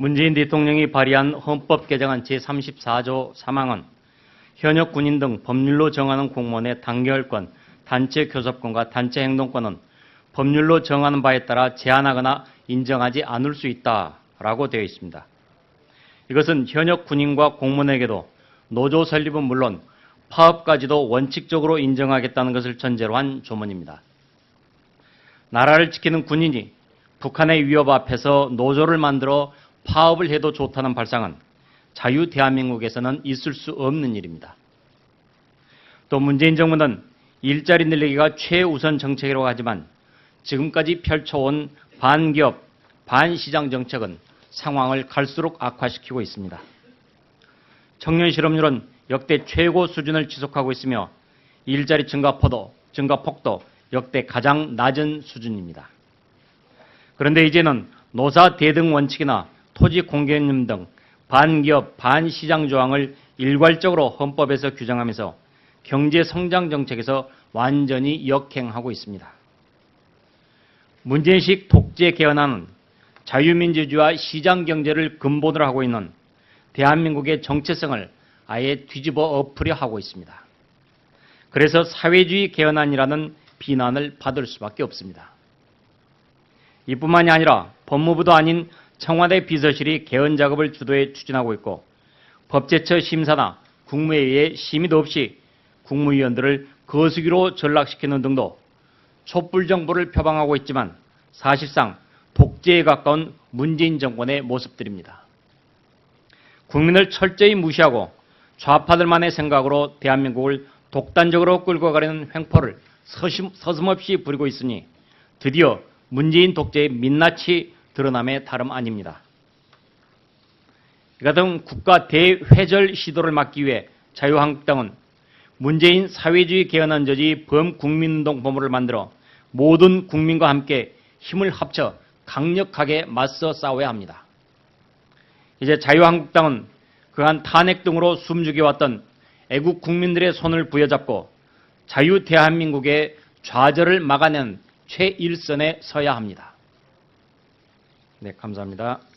문재인 대통령이 발의한 헌법 개정안 제34조 3항은 현역 군인 등 법률로 정하는 공무원의 단결권, 단체 교섭권과 단체 행동권은 법률로 정하는 바에 따라 제한하거나 인정하지 않을 수 있다라고 되어 있습니다. 이것은 현역 군인과 공무원에게도 노조 설립은 물론 파업까지도 원칙적으로 인정하겠다는 것을 전제로 한 조문입니다. 나라를 지키는 군인이 북한의 위협 앞에서 노조를 만들어 파업을 해도 좋다는 발상은 자유 대한민국에서는 있을 수 없는 일입니다. 또 문재인 정부는 일자리 늘리기가 최우선 정책이라고 하지만 지금까지 펼쳐온 반기업, 반시장 정책은 상황을 갈수록 악화시키고 있습니다. 청년 실업률은 역대 최고 수준을 지속하고 있으며 일자리 증가폭도, 증가 폭도 역대 가장 낮은 수준입니다. 그런데 이제는 노사 대등 원칙이나 토지 공개념 등 반기업, 반시장 조항을 일괄적으로 헌법에서 규정하면서 경제 성장 정책에서 완전히 역행하고 있습니다. 문재인식 독재 개헌안은 자유민주주의와 시장 경제를 근본으로 하고 있는 대한민국의 정체성을 아예 뒤집어 엎으려 하고 있습니다. 그래서 사회주의 개헌안이라는 비난을 받을 수밖에 없습니다. 이뿐만이 아니라 법무부도 아닌 청와대 비서실이 개헌 작업을 주도해 추진하고 있고 법제처 심사나 국무회의에 심의도 없이 국무위원들을 거수기로 전락시키는 등도 촛불 정부를 표방하고 있지만 사실상 독재에 가까운 문재인 정권의 모습들입니다. 국민을 철저히 무시하고 좌파들만의 생각으로 대한민국을 독단적으로 끌고 가려는 횡포를 서심, 서슴없이 부리고 있으니 드디어 문재인 독재의 민낯이 드러남에 다름 아닙니다. 이 같은 국가 대회절 시도를 막기 위해 자유한국당은 문재인 사회주의 개헌안 저지 범국민운동 법무를 만들어 모든 국민과 함께 힘을 합쳐 강력하게 맞서 싸워야 합니다. 이제 자유한국당은 그간 탄핵 등으로 숨죽여왔던 애국 국민들의 손을 부여잡고 자유 대한민국의 좌절을 막아낸 최일선에 서야 합니다. 네, 감사합니다.